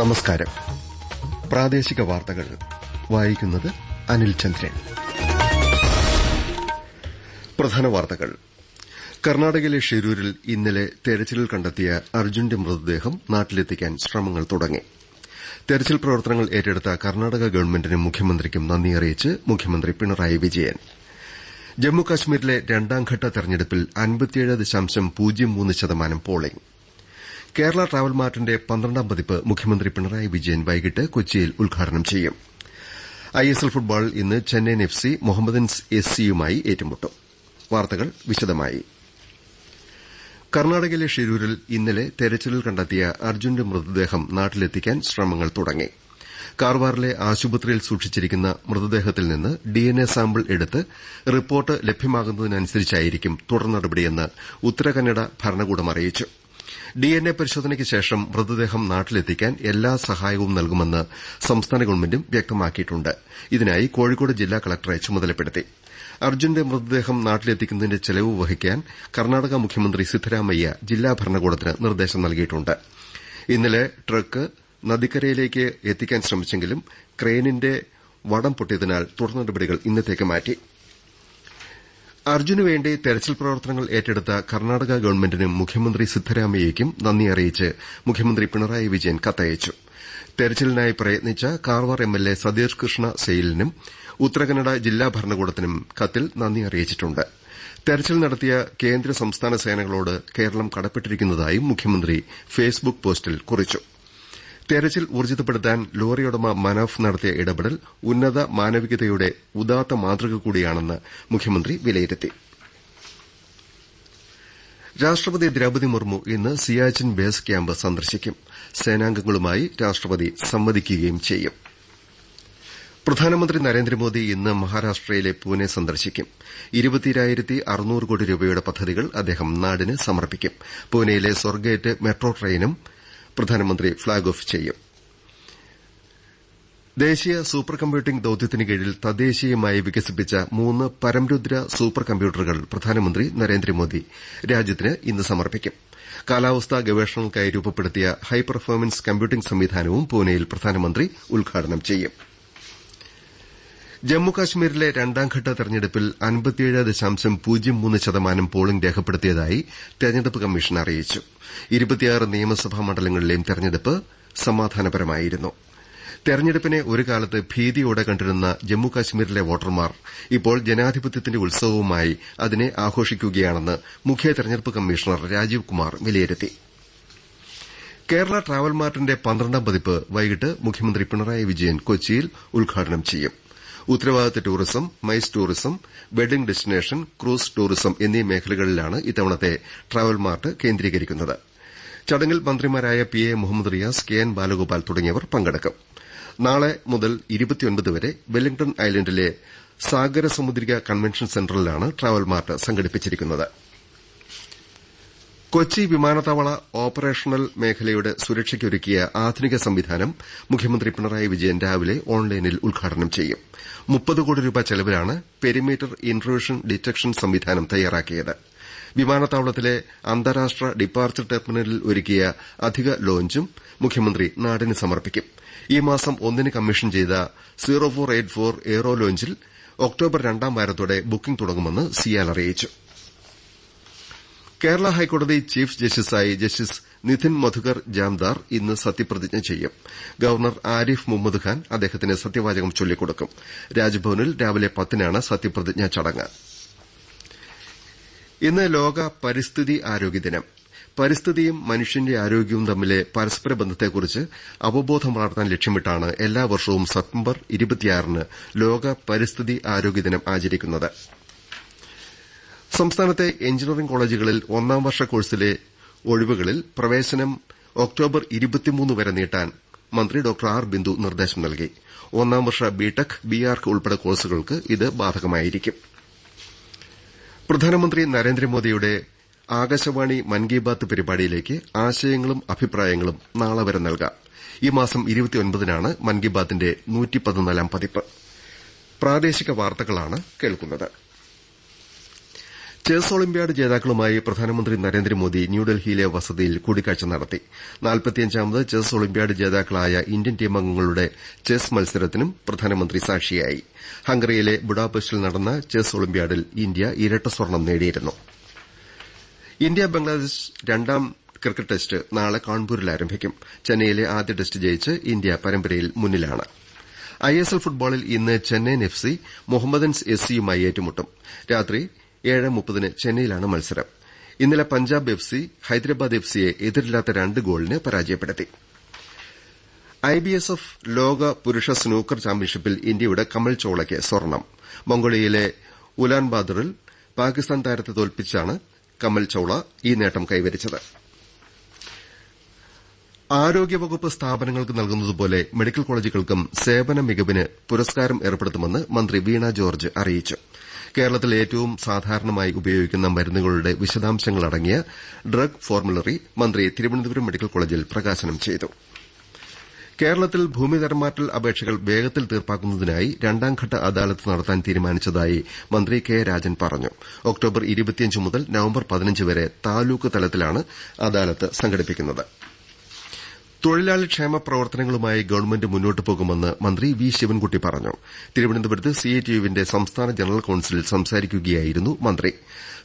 നമസ്കാരം. പ്രാദേശിക വാർത്തകൾ. വായിക്കുന്നത് അനിൽ ചന്ദ്രൻ. പ്രധാന വാർത്തകൾ. കർണാടകയിലെ ഷിരൂരിൽ ഇന്നലെ തെരച്ചിലിൽ കണ്ടെത്തിയ അർജുന്റെ മൃതദേഹം നാട്ടിലെത്തിക്കാൻ ശ്രമങ്ങൾ തുടങ്ങി. തെരച്ചിൽ പ്രവർത്തനങ്ങൾ ഏറ്റെടുത്ത കർണാടക ഗവൺമെന്റിനും മുഖ്യമന്ത്രിക്കും നന്ദി അറിയിച്ച് മുഖ്യമന്ത്രി പിണറായി വിജയൻ. ജമ്മുകാശ്മീരിലെ രണ്ടാംഘട്ട തെരഞ്ഞെടുപ്പിൽ അൻപത്തിയേഴ് ദശാംശം പൂജ്യം മൂന്ന് ശതമാനം പോളിംഗ്. കേരള ട്രാവൽ മാർട്ടിന്റെ പന്ത്രണ്ടാം പതിപ്പ് മുഖ്യമന്ത്രി പിണറായി വിജയൻ വൈകിട്ട് കൊച്ചിയിൽ ഉദ്ഘാടനം ചെയ്യും. ഐഎസ്എൽ ഫുട്ബോൾ ഇന്ന് ചെന്നൈയിൻ എഫ്സി മുഹമ്മദൻസ് എസ് സിയുമായി ഏറ്റുമുട്ടും. വാർത്തകൾ വിശദമായി. കർണാടകയിലെ ഷിരൂരിൽ ഇന്നലെ തെരച്ചിലിൽ കണ്ടെത്തിയ അർജുന്റെ മൃതദേഹം നാട്ടിലെത്തിക്കാൻ ശ്രമങ്ങൾ തുടങ്ങി. കാർവാറിലെ ആശുപത്രിയിൽ സൂക്ഷിച്ചിരിക്കുന്ന മൃതദേഹത്തിൽ നിന്ന് ഡിഎൻഎ സാമ്പിൾ എടുത്ത് റിപ്പോർട്ട് ലഭ്യമാകുന്നതിനനുസരിച്ചായിരിക്കും തുടർ നടപടിയെന്ന് ഉത്തരകന്നഡ ഭരണകൂടം അറിയിച്ചു. ഡിഎൻഎ പരിശോധനയ്ക്ക് ശേഷം മൃതദേഹം നാട്ടിലെത്തിക്കാൻ എല്ലാ സഹായവും നൽകുമെന്ന് സംസ്ഥാന ഗവൺമെന്റും വ്യക്തമാക്കിയിട്ടുണ്ട്. ഇതിനായി കോഴിക്കോട് ജില്ലാ കളക്ടറെ ചുമതലപ്പെടുത്തി. അർജുന്റെ മൃതദേഹം നാട്ടിലെത്തിക്കുന്നതിന്റെ ചെലവ് വഹിക്കാൻ കർണാടക മുഖ്യമന്ത്രി സിദ്ധരാമയ്യ ജില്ലാ ഭരണകൂടത്തിന് നിർദ്ദേശം നൽകിയിട്ടുണ്ട്. ഇന്നലെ ട്രക്ക് നദിക്കരയിലേക്ക് എത്തിക്കാൻ ശ്രമിച്ചെങ്കിലും ക്രെയിനിന്റെ വടം പൊട്ടിയതിനാൽ തുടർ നടപടികൾ ഇന്നത്തേക്ക് മാറ്റി. അർജുനുവേണ്ടി തെരച്ചിൽ പ്രവർത്തനങ്ങൾ ഏറ്റെടുത്ത കർണാടക ഗവൺമെന്റിനും മുഖ്യമന്ത്രി സിദ്ധരാമയ്യയ്ക്കും നന്ദി അറിയിച്ച് മുഖ്യമന്ത്രി പിണറായി വിജയൻ കത്തയച്ചു. തെരച്ചിലിനായി പ്രയത്നിച്ച കാർവാർ എംഎൽഎ സതീഷ് കൃഷ്ണ സെയിലിനും ഉത്തരകന്നഡ ജില്ലാ ഭരണകൂടത്തിനും കത്തിൽ നന്ദി അറിയിച്ചിട്ടുണ്ട്. തെരച്ചിൽ നടത്തിയ കേന്ദ്ര സംസ്ഥാന സേനകളോട് കേരളം കടപ്പെട്ടിരിക്കുന്നതായും മുഖ്യമന്ത്രി ഫേസ്ബുക്ക് പോസ്റ്റിൽ കുറിച്ചു. തെരച്ചിൽ ഊർജിതപ്പെടുത്താൻ ലോറിയുടമ മനോഫ് നടത്തിയ ഇടപെടൽ ഉന്നത മാനവികതയുടെ ഉദാത്ത മാതൃക കൂടിയാണെന്ന് മുഖ്യമന്ത്രി വിലയിരുത്തി. രാഷ്ട്രപതി ദ്രൌപതി മുർമു ഇന്ന് സിയാച്ചിൻ ബേസ് ക്യാമ്പ് സന്ദർശിക്കും. സേനാംഗങ്ങളുമായി രാഷ്ട്രപതി സംവദിക്കുകയും ചെയ്യും. പ്രധാനമന്ത്രി നരേന്ദ്രമോദി ഇന്ന് മഹാരാഷ്ട്രയിലെ പൂനെ സന്ദർശിക്കും. കോടി രൂപയുടെ പദ്ധതികൾ അദ്ദേഹം നാടിന് സമർപ്പിക്കും. പൂനെയിലെ സ്വർഗേറ്റ് മെട്രോ ട്രെയിനും പ്രധാനമന്ത്രി ഫ്ളാഗ് ഓഫ് ചെയ്യും. ദേശീയ സൂപ്പർ കമ്പ്യൂട്ടിംഗ് ദൌത്യത്തിന് കീഴിൽ തദ്ദേശീയമായി വികസിപ്പിച്ച മൂന്ന് പരംരുദ്ര സൂപ്പർ കമ്പ്യൂട്ടറുകൾ പ്രധാനമന്ത്രി നരേന്ദ്രമോദി രാജ്യത്തിന് ഇന്ന് സമർപ്പിക്കും. കാലാവസ്ഥാ ഗവേഷണങ്ങൾക്കായി രൂപപ്പെടുത്തിയ ഹൈ പെർഫോമൻസ് കമ്പ്യൂട്ടിംഗ് സംവിധാനവും പൂനെയിൽ പ്രധാനമന്ത്രി ഉദ്ഘാടനം ചെയ്യും. ജമ്മുകശ്മീരിലെ രണ്ടാംഘട്ട തെരഞ്ഞെടുപ്പിൽ അൻപത്തിയേഴ് ദശാംശം പൂജ്യം മൂന്ന് ശതമാനം പോളിംഗ് രേഖപ്പെടുത്തിയതായി തെരഞ്ഞെടുപ്പ് കമ്മീഷൻ അറിയിച്ചു. നിയമസഭാ മണ്ഡലങ്ങളിലെയും തെരഞ്ഞെടുപ്പ് സമാധാനപരമായിരുന്നു. തെരഞ്ഞെടുപ്പിനെ ഒരു കാലത്ത് ഭീതിയോടെ കണ്ടിരുന്ന ജമ്മുകശ്മീരിലെ വോട്ടർമാർ ഇപ്പോൾ ജനാധിപത്യത്തിന്റെ ഉത്സവവുമായി അതിനെ ആഘോഷിക്കുകയാണെന്ന് മുഖ്യ തെരഞ്ഞെടുപ്പ് കമ്മീഷണർ രാജീവ് കുമാർ വിലയിരുത്തി. കേരള ട്രാവൽ മാർട്ടിന്റെ പന്ത്രണ്ടാം പതിപ്പ് വൈകിട്ട് മുഖ്യമന്ത്രി പിണറായി വിജയൻ കൊച്ചിയിൽ ഉദ്ഘാടനം ചെയ്യും. ഉത്തരവാദിത്ത tourism MICE tourism wedding destination cruise tourism എന്നീ മേഖലകളിലാണ് ഇത്തവണത്തെ ട്രാവൽ മാർട്ട് കേന്ദ്രീകരിക്കുന്നത്. ചടങ്ങിൽ മന്ത്രിമാരായ P A Muhammad Riyas K N Balagopal തുടങ്ങിയവർ പങ്കെടുക്കും. നാളെ മുതൽ വരെ വെല്ലിംഗ്ടൺ ഐലൻഡിലെ സാഗര സമുദ്രിക കൺവെൻഷൻ സെന്ററിലാണ് ട്രാവൽ മാർട്ട് സംഘടിപ്പിച്ചിരിക്കുന്നത്. കൊച്ചി വിമാനത്താവള ഓപ്പറേഷണൽ മേഖലയുടെ സുരക്ഷയ്ക്കൊരുക്കിയ ആധുനിക സംവിധാനം മുഖ്യമന്ത്രി പിണറായി വിജയൻ രാവിലെ ഓൺലൈനിൽ ഉദ്ഘാടനം ചെയ്യും. മുപ്പത് കോടി രൂപ ചെലവിലാണ് പെരിമീറ്റർ ഇൻട്രൂഷൻ ഡിറ്റക്ഷൻ സംവിധാനം തയ്യാറാക്കിയത്. വിമാനത്താവളത്തിലെ അന്താരാഷ്ട്ര ഡിപ്പാർച്ചർ ടെർമിനലിൽ ഒരുക്കിയ അധിക ലോഞ്ചും മുഖ്യമന്ത്രി നാടിന് സമർപ്പിക്കും. ഈ മാസം ഒന്നിന് കമ്മീഷൻ ചെയ്ത zero four eight four aero ലോഞ്ചിൽ October രണ്ടാം വാരത്തോടെ ബുക്കിംഗ് തുടങ്ങുമെന്ന് സിയാൽ അറിയിച്ചു. കേരള ഹൈക്കോടതി ചീഫ് ജസ്റ്റിസായി ജസ്റ്റിസ് നിധിൻ മധുകർ ജാംദാർ ഇന്ന് സത്യപ്രതിജ്ഞ ചെയ്യും. ഗവർണർ ആരിഫ് മുഹമ്മദ് ഖാൻ അദ്ദേഹത്തിന് സത്യവാചകം ചൊല്ലിക്കൊടുക്കും. രാജ്ഭവനിൽ രാവിലെ പത്തിനാണ് സത്യപ്രതിജ്ഞാ ചടങ്ങ്. ഇന്ന് ലോക പരിസ്ഥിതി ആരോഗ്യ ദിനം. പരിസ്ഥിതിയും മനുഷ്യന്റെ ആരോഗ്യവും തമ്മിലെ പരസ്പര ബന്ധത്തെക്കുറിച്ച് അവബോധം വളർത്താൻ ലക്ഷ്യമിട്ടാണ് എല്ലാ വർഷവും സെപ്റ്റംബർ ലോക പരിസ്ഥിതി ആരോഗ്യ ദിനം ആചരിക്കുന്നത്. സംസ്ഥാനത്തെ എഞ്ചിനീയറിംഗ് കോളേജുകളിൽ ഒന്നാം വർഷ കോഴ്സിലെ ഒഴിവുകളിൽ പ്രവേശനം ഒക്ടോബർ വരെ നീട്ടാൻ മന്ത്രി ഡോക്ടർ ആർ ബിന്ദു നിർദ്ദേശം നൽകി. ഒന്നാം വർഷ ബിടെക് ബിആർക്ക് ഉൾപ്പെടെ കോഴ്സുകൾക്ക് ഇത് ബാധകമായിരിക്കും. പ്രധാനമന്ത്രി നരേന്ദ്രമോദിയുടെ ആകാശവാണി മൻ കി ബാത്ത് പരിപാടിയിലേക്ക് ആശയങ്ങളും അഭിപ്രായങ്ങളും നാളെ വരെ നൽകാം. ഈ മാസം ഇരുപത്തിയൊൻപതിനാണ് മൻ കി ബാത്തിന്റെ പതിപ്പ്. പ്രാദേശിക വാർത്തകളാണ് കേൾക്കുന്നത്. ചെസ് ഒളിമ്പ്യാഡ് ജേതാക്കളുമായി പ്രധാനമന്ത്രി നരേന്ദ്രമോദി ന്യൂഡൽഹിയിലെ വസതിയിൽ കൂടിക്കാഴ്ച നടത്തി. നാൽപ്പത്തിയഞ്ചാമത് ചെസ് ഒളിമ്പ്യാഡ് ജേതാക്കളായ ഇന്ത്യൻ ടീമംഗങ്ങളുടെ ചെസ് മത്സരത്തിനും പ്രധാനമന്ത്രി സാക്ഷിയായി. ഹംഗറിയിലെ ബുഡാപെസ്റ്റിൽ നടന്ന ചെസ് ഒളിമ്പ്യാഡിൽ ഇന്ത്യ ഇരട്ട സ്വർണം നേടിയിരുന്നു. ഇന്ത്യ ബംഗ്ലാദേശ് രണ്ടാം ക്രിക്കറ്റ് ടെസ്റ്റ് നാളെ കാൺപൂരിൽ ആരംഭിക്കും. ചെന്നൈയിലെ ആദ്യ ടെസ്റ്റ് ജയിച്ച് ഇന്ത്യ പരമ്പരയിൽ മുന്നിലാണ്. ഐഎസ്എൽ ഫുട്ബോളിൽ ഇന്ന് Chennaiyin F C Mohammedans S സിയുമായി ഏറ്റുമുട്ടും. രാത്രി ഏഴ് മുപ്പതിന് ചെന്നൈയിലാണ് മത്സരം. ഇന്നലെ Punjab F C Hyderabad F സിയെ എതിരില്ലാത്ത രണ്ട് ഗോളിന് പരാജയപ്പെടുത്തി. ഐ ബി എസ് എഫ് ലോക പുരുഷ സ്നൂക്കർ ചാമ്പ്യൻഷിപ്പിൽ ഇന്ത്യയുടെ കമൽ ചോളയ്ക്ക് സ്വർണം. മംഗോളിയയിലെ ഉലാൻബാദറിൽ പാകിസ്ഥാൻ താരത്തെ തോൽപ്പിച്ചാണ് കമൽ ചൌള ഈ നേട്ടം കൈവരിച്ചത്. ആരോഗ്യവകുപ്പ് സ്ഥാപനങ്ങൾക്ക് നൽകുന്നതുപോലെ മെഡിക്കൽ കോളേജുകൾക്കും സേവന മികവിന് പുരസ്കാരം ഏർപ്പെടുത്തുമെന്ന് മന്ത്രി വീണ ജോർജ് അറിയിച്ചു. കേരളത്തിൽ ഏറ്റവും സാധാരണമായി ഉപയോഗിക്കുന്ന മരുന്നുകളുടെ വിശദാംശങ്ങളടങ്ങിയ ഡ്രഗ് ഫോർമുലറി മന്ത്രി തിരുവനന്തപുരം മെഡിക്കൽ കോളേജിൽ പ്രകാശനം ചെയ്തു. കേരളത്തിൽ ഭൂമി തരംമാറ്റൽ അപേക്ഷകൾ വേഗത്തിൽ തീർപ്പാക്കുന്നതിനായി രണ്ടാംഘട്ട അദാലത്ത് നടത്താൻ തീരുമാനിച്ചതായി മന്ത്രി കെ രാജൻ പറഞ്ഞു. ഒക്ടോബർ മുതൽ നവംബർ വരെ താലൂക്ക് തലത്തിലാണ് അദാലത്ത് സംഘടിപ്പിക്കുന്നത്. തൊഴിലാളി ക്ഷേമ പ്രവർത്തനങ്ങളുമായി ഗവൺമെന്റ് മുന്നോട്ട് പോകുമെന്ന് മന്ത്രി വി ശിവൻകുട്ടി പറഞ്ഞു. തിരുവനന്തപുരത്ത് സിഐടിയുവിന്റെ സംസ്ഥാന ജനറൽ കൌൺസിലിൽ സംസാരിക്കുകയായിരുന്നു മന്ത്രി.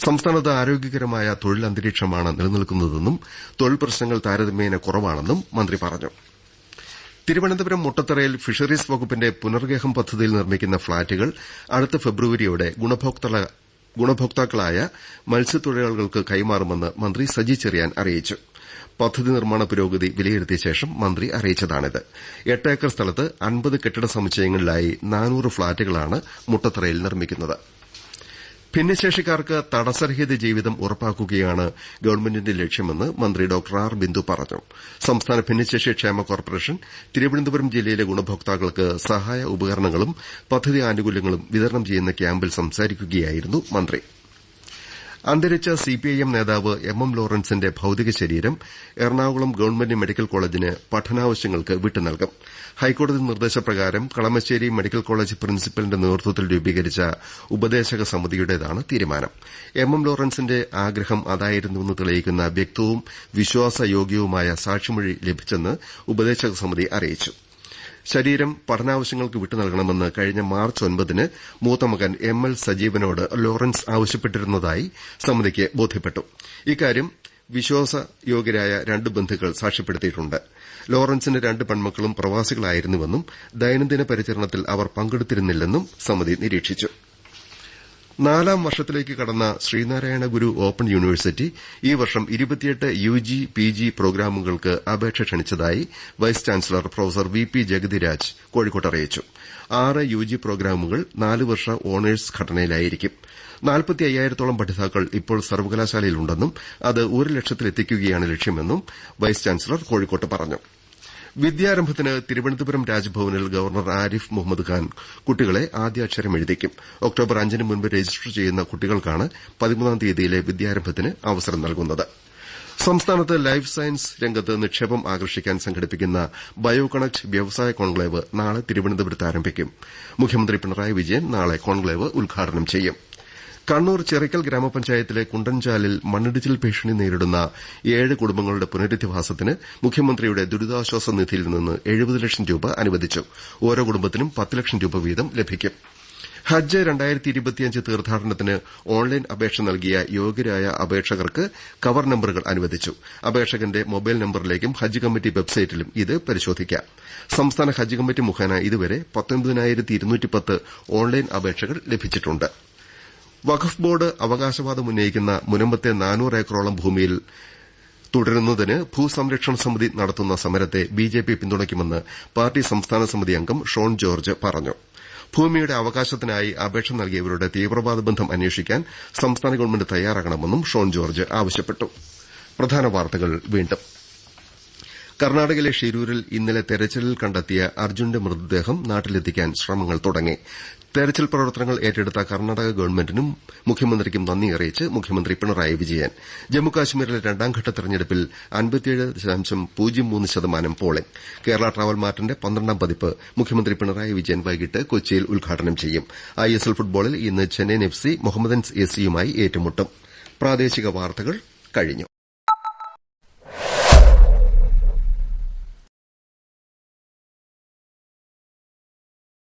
സംസ്ഥാനത്ത് ആരോഗ്യകരമായ തൊഴിൽ അന്തരീക്ഷമാണ് നിലനിൽക്കുന്നതെന്നും തൊഴിൽ പ്രശ്നങ്ങൾ താരതമ്യേന കുറവാണെന്നും മന്ത്രി പറഞ്ഞു. തിരുവനന്തപുരം മുട്ടത്തറയിൽ ഫിഷറീസ് വകുപ്പിന്റെ പുനർഗേഹം പദ്ധതിയിൽ നിർമ്മിക്കുന്ന ഫ്ളാറ്റുകൾ അടുത്ത ഫെബ്രുവരിയോടെ ഗുണഭോക്താക്കളായ മത്സ്യത്തൊഴിലാളികൾക്ക് കൈമാറുമെന്ന് മന്ത്രി സജി ചെറിയാൻ അറിയിച്ചു. പദ്ധതി നിർമ്മാണ പുരോഗതി വിലയിരുത്തിയ ശേഷം മന്ത്രി അറിയിച്ചതാണിത്. എട്ട് ഏക്കർ സ്ഥലത്ത് അൻപത് കെട്ടിട സമുച്ചയങ്ങളിലായി നാനൂറ് ഫ്ളാറ്റുകളാണ് മുട്ടത്തറയിൽ നിർമ്മിക്കുന്നത്. ഭിന്നശേഷിക്കാർക്ക് തടസ്സരഹിത ജീവിതം ഉറപ്പാക്കുകയാണ് ഗവൺമെന്റിന്റെ ലക്ഷ്യമെന്ന് മന്ത്രി ഡോക്ടർ ആർ. ബിന്ദു പറഞ്ഞു. സംസ്ഥാന ഭിന്നശേഷി ക്ഷേമ കോർപ്പറേഷൻ തിരുവനന്തപുരം ജില്ലയിലെ ഗുണഭോക്താക്കൾക്ക് സഹായ ഉപകരണങ്ങളും പദ്ധതി ആനുകൂല്യങ്ങളും വിതരണം ചെയ്യുന്ന ക്യാമ്പിൽ സംസാരിക്കുകയായിരുന്നു മന്ത്രി. അന്തരിച്ച സിപിഐഎം നേതാവ് എം എം ലോറൻസിന്റെ ഭൌതിക ശരീരം എറണാകുളം ഗവൺമെന്റ് മെഡിക്കൽ കോളേജിന് പഠനാവശ്യങ്ങൾക്ക് വിട്ടുനൽകും ഹൈക്കോടതി നിർദ്ദേശപ്രകാരം കളമശ്ശേരി മെഡിക്കൽ കോളേജ് പ്രിൻസിപ്പലിന്റെ നേതൃത്വത്തിൽ രൂപീകരിച്ച ഉപദേശക സമിതിയുടേതാണ് തീരുമാനം. എം എം ലോറൻസിന്റെ ആഗ്രഹം അതായിരുന്നുവെന്ന് തെളിയിക്കുന്ന വ്യക്തവും വിശ്വാസയോഗ്യവുമായ സാക്ഷിമൊഴി ലഭിച്ചെന്ന് ഉപദേശക സമിതി അറിയിച്ചു. ശരീരം പഠനാവശ്യങ്ങൾക്ക് വിട്ടുനൽകണമെന്ന് കഴിഞ്ഞ മാർച്ച് ഒൻപതിന് മൂത്തമകൻ എം എൽ സജീവനോട് ലോറൻസ് ആവശ്യപ്പെട്ടിരുന്നതായി സമിതിക്ക് ബോധ്യപ്പെട്ടു. ഇക്കാര്യം വിശ്വാസയോഗ്യരായ രണ്ട് ബന്ധുക്കൾ സാക്ഷ്യപ്പെടുത്തിയിട്ടുണ്ട്. ലോറൻസിന്റെ രണ്ട് പെൺമക്കളും പ്രവാസികളായിരുന്നുവെന്നും ദൈനംദിന പരിചരണത്തിൽ അവർ പങ്കെടുത്തിരുന്നില്ലെന്നും സമിതി നിരീക്ഷിച്ചു. നാലാം വർഷത്തിലേക്ക് കടന്ന ശ്രീനാരായണ ഗുരു ഓപ്പൺ യൂണിവേഴ്സിറ്റി ഈ വർഷം ഇരുപത്തിയെട്ട് യുജി പിജി പ്രോഗ്രാമുകൾക്ക് അപേക്ഷ ക്ഷണിച്ചതായി vice chancellor professor V P Jagathiraj കോഴിക്കോട്ട് അറിയിച്ചു. ആറ് യുജി പ്രോഗ്രാമുകൾ നാല് വർഷ ഓണേഴ്സ് ഘടനയിലായിരിക്കും. നാൽപ്പത്തി അയ്യായിരത്തോളം പഠിതാക്കൾ ഇപ്പോൾ സർവകലാശാലയിലുണ്ടെന്നും അത് ഒരു ലക്ഷത്തിലെത്തിക്കുകയാണ് ലക്ഷ്യമെന്നും വൈസ് ചാൻസലർ കോഴിക്കോട്ട് പറഞ്ഞു. വിദ്യാരംഭത്തിന് തിരുവനന്തപുരം രാജ്ഭവനിൽ ഗവർണർ ആരിഫ് മുഹമ്മദ് ഖാൻ കുട്ടികളെ ആദ്യാക്ഷരം എഴുതിക്കും. ഒക്ടോബർ അഞ്ചിന് മുൻപ് രജിസ്റ്റർ ചെയ്യുന്ന കുട്ടികൾക്കാണ് പതിമൂന്നാം തീയതിയിലെ വിദ്യാരംഭത്തിന് അവസരം നൽകുന്നത്. സംസ്ഥാനത്ത് ലൈഫ് സയൻസ് രംഗത്ത് നിക്ഷേപം ആകർഷിക്കാൻ സംഘടിപ്പിക്കുന്ന ബയോ കണക്ട് വ്യവസായ കോൺക്ലേവ് നാളെ തിരുവനന്തപുരത്ത് ആരംഭിക്കും. മുഖ്യമന്ത്രി പിണറായി വിജയൻ നാളെ കോൺക്ലേവ് ഉദ്ഘാടനം ചെയ്യും. കണ്ണൂർ ചിറയ്ക്കൽ ഗ്രാമപഞ്ചായത്തിലെ കുണ്ടൻചാലിൽ മണ്ണിടിച്ചിൽ ഭീഷണി നേരിടുന്ന ഏഴ് കുടുംബങ്ങളുടെ പുനരധിവാസത്തിന് മുഖ്യമന്ത്രിയുടെ ദുരിതാശ്വാസ നിധിയിൽ നിന്ന് എഴുപത് ലക്ഷം രൂപ അനുവദിച്ചു. ഓരോ കുടുംബത്തിനും പത്ത് ലക്ഷം രൂപ വീതം ലഭിക്കും. ഹജ്ജ് തീർത്ഥാടനത്തിന് ഓൺലൈൻ അപേക്ഷ നൽകിയ യോഗ്യരായ അപേക്ഷകർക്ക് കവർ നമ്പറുകൾ അനുവദിച്ചു. അപേക്ഷകന്റെ മൊബൈൽ നമ്പറിലേക്കും ഹജ്ജ് കമ്മിറ്റി വെബ്സൈറ്റിലും ഇത് പരിശോധിക്കാം. സംസ്ഥാന ഹജ്ജ് കമ്മിറ്റി മുഖേന ഇതുവരെ ഓൺലൈൻ അപേക്ഷകൾ ലഭിച്ചിട്ടുണ്ട്. വഖഫ് ബോർഡ് അവകാശവാദം ഉന്നയിക്കുന്ന മുനമ്പത്തെ നാനൂറ് ഏക്കറോളം ഭൂമിയിൽ തുടരുന്നതിന് ഭൂസംരക്ഷണ സമിതി നടത്തുന്ന സമരത്തെ ബിജെപി പിന്തുണയ്ക്കുമെന്ന് പാർട്ടി സംസ്ഥാന സമിതി അംഗം ഷോൺ ജോർജ് പറഞ്ഞു. ഭൂമിയുടെ അവകാശത്തിനായി അപേക്ഷ നൽകിയവരുടെ തീവ്രവാദ ബന്ധം അന്വേഷിക്കാൻ സംസ്ഥാന ഗവൺമെന്റ് തയ്യാറാകണമെന്നും ഷോൺ ജോർജ് ആവശ്യപ്പെട്ടു. കർണാടകയിലെ ഷിരൂരിൽ ഇന്നലെ തെരച്ചിലിൽ കണ്ടെത്തിയ അർജുന്റെ മൃതദേഹം നാട്ടിലെത്തിക്കാൻ ശ്രമങ്ങൾ തുടങ്ങി. തെരച്ചിൽ പ്രവർത്തനങ്ങൾ ഏറ്റെടുത്ത കർണാടക ഗവൺമെന്റിനും മുഖ്യമന്ത്രിക്കും നന്ദി അറിയിച്ച് മുഖ്യമന്ത്രി പിണറായി വിജയൻ. ജമ്മുകാശ്മീരിലെ രണ്ടാംഘട്ട തെരഞ്ഞെടുപ്പിൽ ശതമാനം പോളിംഗ്. കേരള ട്രാവൽ മാർട്ടിന്റെ പന്ത്രണ്ടാം പതിപ്പ് മുഖ്യമന്ത്രി പിണറായി വിജയൻ വൈകിട്ട് കൊച്ചിയിൽ ഉദ്ഘാടനം ചെയ്യും. ഐഎസ്എൽ ഫുട്ബോളിൽ ഇന്ന് ചെന്നൈയിൻ എഫ്സി മുഹമ്മദൻസ് എസ് സിയുമായി ഏറ്റുമുട്ടും.